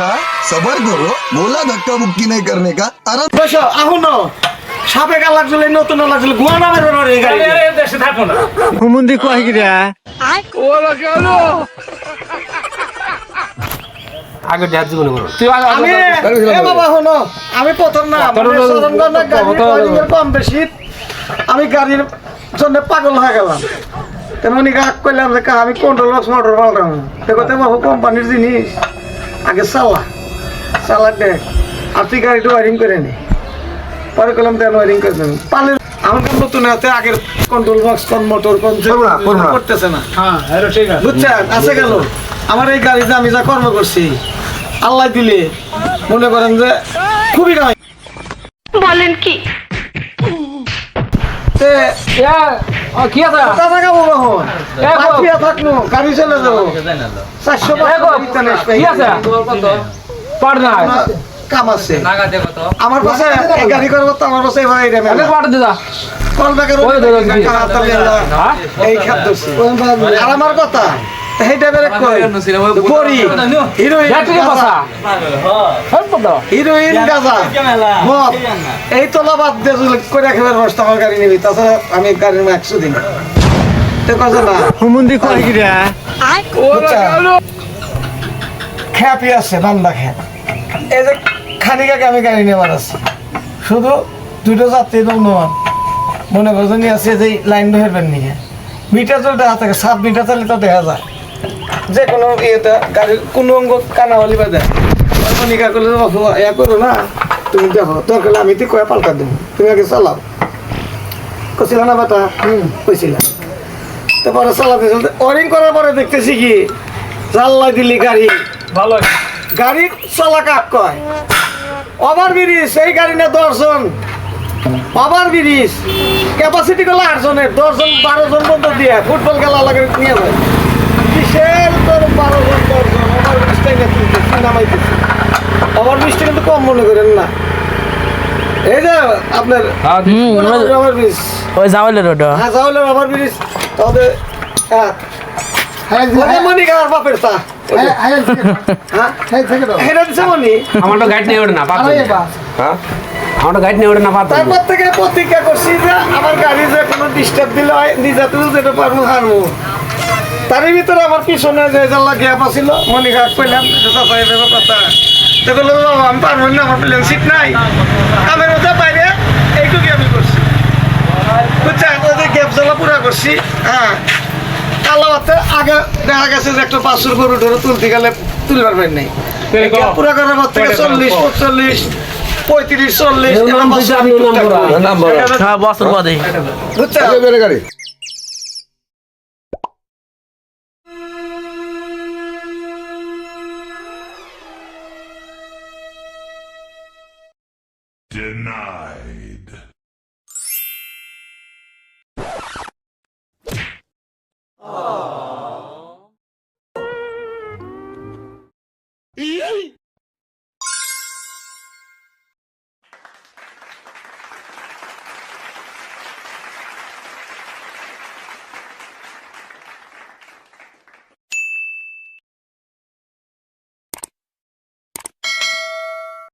जरा सबर करो बोला धक्का मुक्की नहीं करने का आराम বসো আহুন সাপে গা লাগছিল নতুন লাগছিল গুয়া নামের বেরোর এই গাড়ি দেশে থাকবো না হুমুন্দি কয় গিরা আগে দেহার জীবনে করো তুই আমি এ বাবা হনো আমি প্রথম না মানে সরঞ্জামের গাড়ির ওয়ারিংয়ের কম বেশি আমি গাড়ির জন্য পাগল হয়ে গেলাম তেমন কাক করলাম যে কা আমি কন্ট্রোল বক্স মোটর পাল্টাম সে কথা বাবু কোম্পানির জিনিস আগে চালা চালা দেখ আর তুই গাড়িটা ওয়ারিং করে নি। পরে করলাম দেন ওয়ারিং করে দেন। পালে আমার কোন নতুন হাতে আগের কন্ট্রোল বক্স কোন মোটর কোন করতেছে না। হ্যাঁ আছে। বুঝছেন? আছে গেল। আমার এই গাড়িতে আমি যা কর্ম করছি আল্লাহ দিলে মনে করেন যে খুবই নয়। বলেন কি? তে কি আছে কত টাকা বলো হন। পাঠিয়ে থাকল গাড়ি চলে যাব চারশো কি আছে পার না কাম আছে আমার পাশে গাড়ি করব তো আমার পাশে এবার এই রেমে পার দিদা কল ব্যাগের ওই তো, ওই তো, হ্যাঁ? এই খাদ্য আর আমার কথা সেইটা বেরে কই? পরি। হিরোইন ব্যাটারি কথা হ্যাঁ। কথা হিরোইন গাজা। মদ। এই তোলা বাদ করে আমার গাড়ি নিবি। তাছাড়া আমি গাড়ির একশো দিন তো কথা না হুমুন্দি কয় গিরা খ্যাপি আছে বান্দা খ্যাপ। এই যে খানিক আগে আমি গাড়ি নেবার আছে। শুধু দুটো যাত্রী নমান মনে করছ নিয়ে আছে যে লাইন ধরবেন নিয়ে। মিটার চলতে হাতে সাত মিটার চালিয়ে তো দেখা যায়। যে কোনো ইয়েতে গাড়ির কোনো অঙ্গ কানা হলি বা দেয় নিকা করলে ইয়া করো না তুমি দেখো দরকার হলে আমি তো কয়ে পাল্টা দেবো। তুমি আগে চালাও। কছিলা না বেটা? হুম। কইছিলাম তারপরে চালাতে চলতে ওয়ারিং করার পরে দেখতেছি কি জাল্লা দিলি গাড়ি। ভালো গাড়ি চলা কাক কয়। ওভার ব্রিজ এই গাড়ি না দশজন? Over bridge. ক্যাপাসিটি গুলো আটজনের দশজন বারো জন পর্যন্ত দিয়ে ফুটবল খেলা লাগে নিয়ে যায় কিসের তোর বারো জন দশজন ওভার ব্রিজটাই না তুলতেছি নামাইতেছি। ওভার ব্রিজটা কিন্তু কম মনে করেন না। এই যে আপনার ওভার ব্রিজ ওই যাওয়ালের ওটা হ্যাঁ। যাওয়ালের ওভার ব্রিজ তবে হ্যাঁ। ওটা মনি তা হ্যাঁ মনি আমার তো গাইড নেই ওঠে না পার আমার তো গাইড নেই ওঠে না পার তারপর থেকে প্রতিজ্ঞা করছি যে আমার গাড়ি যে কোনো ডিস্টার্ব দিলে হয় নিজে তুলে যেতে পারব হারবো। তার ভিতরে আমার পিছনে যে জানলা গ্যাপ আছিল মনি ঘাট পেলাম চাচা এভাবে কথা। তো বলল বাবা আমি পারব না আমার প্লেন সিট নাই। মধ্যে বাইরে এইটুকুই আমি করছি। বুঝছেন ওই গ্যাপ জ্বালা পুরা করছি হ্যাঁ। কালাবাতে আগে দেখা গেছে যে একটা পাঁচশোর গরু ধরে তুলতে গেলে নাই। পেরে কও। গ্যাপ পুরা করার পর থেকে চল্লিশ পঁয়তাল্লিশ পঁয়ত্রিশ চল্লিশ বুঝছেন Denied.